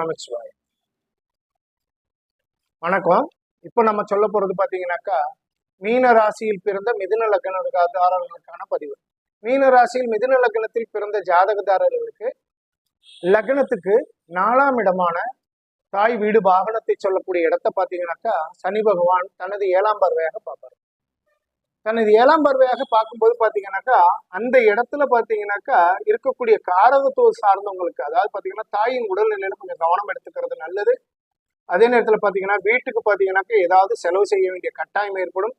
நமச்சிவாய் வணக்கம். இப்போ நம்ம சொல்ல போறது பாத்தீங்கன்னாக்கா மீன ராசியில் பிறந்த மிதுன லக்னதாரர்களுக்கான பதிவு. மீன ராசியில் மிதுன லக்னத்தில் பிறந்த ஜாதகதாரர்களுக்கு லக்னத்துக்கு நாலாம் இடமான தாய் வீடு வாகனத்தை சொல்லக்கூடிய இடத்தை பார்த்தீங்கன்னாக்கா சனி பகவான் தனது ஏழாம் பார்வையாக பார்ப்பார். தனது ஏழாம் பார்வையாக பார்க்கும்போது பார்த்தீங்கன்னாக்கா அந்த இடத்துல பார்த்தீங்கன்னாக்கா இருக்கக்கூடிய காரகத்துவ சார்ந்தவங்களுக்கு அதாவது பார்த்தீங்கன்னா தாயின் உடல்நிலையில கொஞ்சம் கவனம் எடுத்துக்கிறது நல்லது. அதே நேரத்தில் பார்த்தீங்கன்னா வீட்டுக்கு பார்த்தீங்கன்னாக்கா ஏதாவது செலவு செய்ய வேண்டிய கட்டாயம் ஏற்படும்.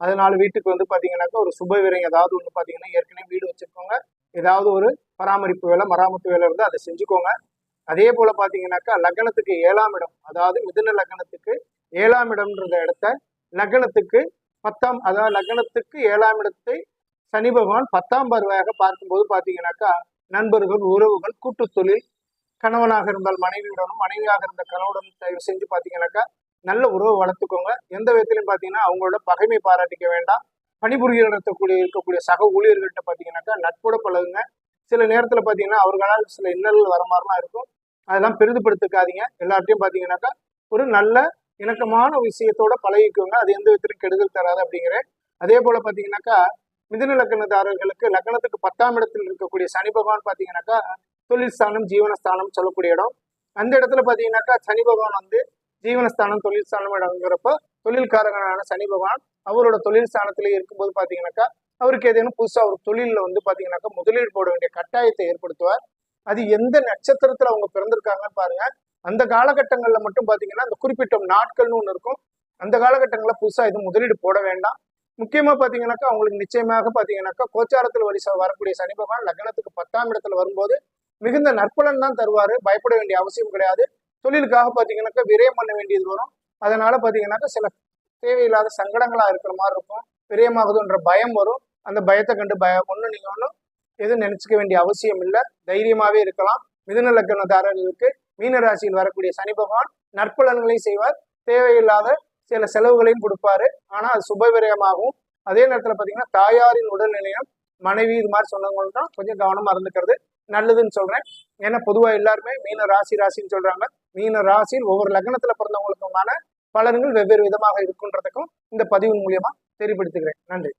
அதனால வீட்டுக்கு வந்து பார்த்தீங்கன்னாக்கா ஒரு சுபவிரம் ஏதாவது ஒன்று பார்த்தீங்கன்னா ஏற்கனவே வீடு வச்சுருக்கோங்க ஏதாவது ஒரு பராமரிப்பு வேலை மராமத்து வேலை இருந்தால் அதை செஞ்சுக்கோங்க. அதே போல் பார்த்தீங்கன்னாக்கா லக்னத்துக்கு ஏழாம் இடம் அதாவது மிதுன லக்னத்துக்கு ஏழாம் இடம்ன்ற இடத்த லக்னத்துக்கு பத்தாம் அதாவது லக்னத்துக்கு ஏழாம் இடத்தை சனி பகவான் பத்தாம் பார்வையாக பார்க்கும்போது பார்த்தீங்கன்னாக்கா நண்பர்கள் உறவுகள் கூட்டு தொழில் கணவனாக இருந்தால் மனைவியுடனும் மனைவியாக இருந்த கணவனுடன் தயவு செஞ்சு பார்த்தீங்கன்னாக்கா நல்ல உறவை வளர்த்துக்கோங்க. எந்த விதத்திலையும் பார்த்தீங்கன்னா அவங்களோட பகைமை பாராட்டிக்க வேண்டாம். பணிபுரிய நடத்தக்கூடிய இருக்கக்கூடிய சக ஊழியர்கள்ட்ட பார்த்தீங்கன்னாக்கா நட்போட பழகுங்க. சில நேரத்தில் பார்த்தீங்கன்னா அவர்களால் சில இன்னல்கள் வர மாதிரிலாம் இருக்கும். அதெல்லாம் பெரிதுபடுத்திக்காதீங்க. எல்லார்ட்டையும் பார்த்தீங்கன்னாக்கா ஒரு நல்ல இணக்கமான விஷயத்தோட பழகிக்கோங்க. அது எந்த விதத்திலும் கெடுதல் தராது அப்படிங்கிறேன் அதே போல பார்த்தீங்கன்னாக்கா மிதுன லக்கணதாரர்களுக்கு லக்கணத்துக்கு பத்தாம் இடத்தில் இருக்கக்கூடிய சனி பகவான் பார்த்தீங்கன்னாக்கா தொழில் ஸ்தானம் ஜீவனஸ்தானம் சொல்லக்கூடிய இடம். அந்த இடத்துல பார்த்தீங்கன்னாக்கா சனி பகவான் வந்து ஜீவனஸ்தானம் தொழில் ஸ்தானம் இடங்கிறப்ப தொழில்காரகனான சனி பகவான் அவரோட தொழில் ஸ்தானத்திலே இருக்கும்போது பார்த்தீங்கன்னாக்கா அவருக்கு ஏதேனும் புதுசாக ஒரு தொழிலில் வந்து பார்த்தீங்கன்னாக்கா முதலீடு போட வேண்டிய கட்டாயத்தை ஏற்படுத்துவார். அது எந்த நட்சத்திரத்தில் அவங்க பிறந்திருக்காங்கன்னு பாருங்க. அந்த காலகட்டங்களில் மட்டும் பார்த்தீங்கன்னா அந்த குறிப்பிட்ட நாட்கள்னு ஒன்று இருக்கும். அந்த காலகட்டங்களில் புதுசாக எதுவும் முதலீடு போட வேண்டாம். முக்கியமாக பார்த்தீங்கன்னாக்கா அவங்களுக்கு நிச்சயமாக பார்த்தீங்கன்னாக்கா கோச்சாரத்தில் வழி வரக்கூடிய சனி பகவான் லக்னத்துக்கு பத்தாம் இடத்துல வரும்போது மிகுந்த நற்பலன் தான் தருவார். பயப்பட வேண்டிய அவசியம் கிடையாது. தொழிலுக்காக பார்த்தீங்கன்னாக்கா விரயம் பண்ண வேண்டியது வரும். அதனால பார்த்தீங்கன்னாக்கா சில தேவையில்லாத சங்கடங்களாக இருக்கிற மாதிரி இருக்கும். விரயமாகுதுன்ற பயம் வரும். அந்த பயத்தை கண்டு பய ஒன்று நீங்கள் ஒன்றும் எதுவும் நினச்சிக்க வேண்டிய அவசியம் இல்லை. தைரியமாகவே இருக்கலாம். மிதுன லக்னதாரர்களுக்கு மீனராசியில் வரக்கூடிய சனி பகவான் நற்பலன்களை செய்வார். தேவையில்லாத சில செலவுகளையும் கொடுப்பாரு. ஆனால் அது சுபவிரயமாகவும் அதே நேரத்தில் பார்த்தீங்கன்னா தாயாரின் உடல்நிலையம் மனைவி இது மாதிரி சொன்னவங்களுக்கு தான் கொஞ்சம் கவனமாக இருந்துக்கிறது நல்லதுன்னு சொல்றேன். ஏன்னா பொதுவாக எல்லாருமே மீன ராசி ராசின்னு சொல்றாங்க. மீன ராசியில் ஒவ்வொரு லக்னத்தில் பிறந்தவங்களுக்குமான பலன்கள் வெவ்வேறு விதமாக இருக்குன்றதுக்கும் இந்த பதிவு மூலியமா தெரியப்படுத்துகிறேன். நன்றி.